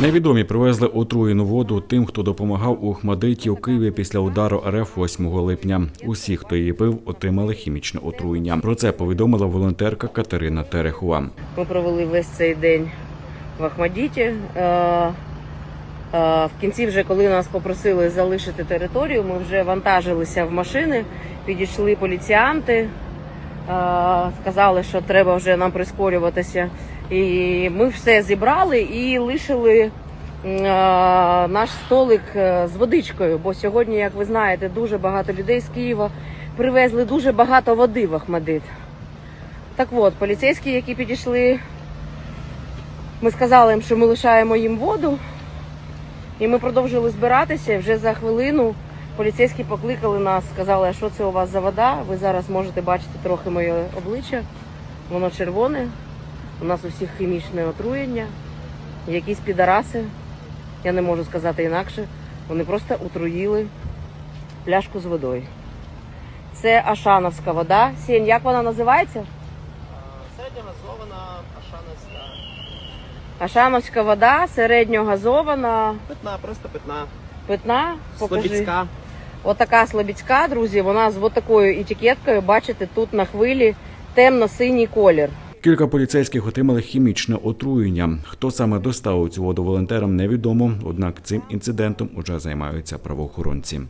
Невідомі привезли отруєну воду тим, хто допомагав у Хмадиті у Києві після удару РФ 8 липня. Усі, хто її пив, отримали хімічне отруєння. Про це повідомила волонтерка Катерина Терехова. Ми провели весь цей день в Ахмадіті. Е, е, В кінці, вже коли нас попросили залишити територію, ми вже вантажилися в машини, підійшли поліціянти, сказали, що треба вже нам прискорюватися. І ми все зібрали і лишили наш столик е, з водичкою. Бо сьогодні, як ви знаєте, дуже багато людей з Києва привезли дуже багато води в Ахмадит. Так от, поліцейські, які підійшли, ми сказали їм, що ми лишаємо їм воду, і ми продовжили збиратися. Вже за хвилину поліцейські покликали нас, сказали, а що це у вас за вода. Ви зараз можете бачити трохи моє обличчя. Воно червоне. У нас у всіх хімічне отруєння, якісь підараси. Я не можу сказати інакше. Вони просто отруїли пляшку з водою. Це Ашановська вода. Сінь, як вона називається? Середньогазована ашановська. Ашановська вода, середньогазована, Питна, просто питна. питна. Покажи. Слобідська. Отака слабідська, друзі. Вона з отакою етикеткою. Бачите, тут на хвилі темно-синій колір. Кілька поліцейських отримали хімічне отруєння. Хто саме доставив цю воду волонтерам, невідомо. Однак цим інцидентом уже займаються правоохоронці.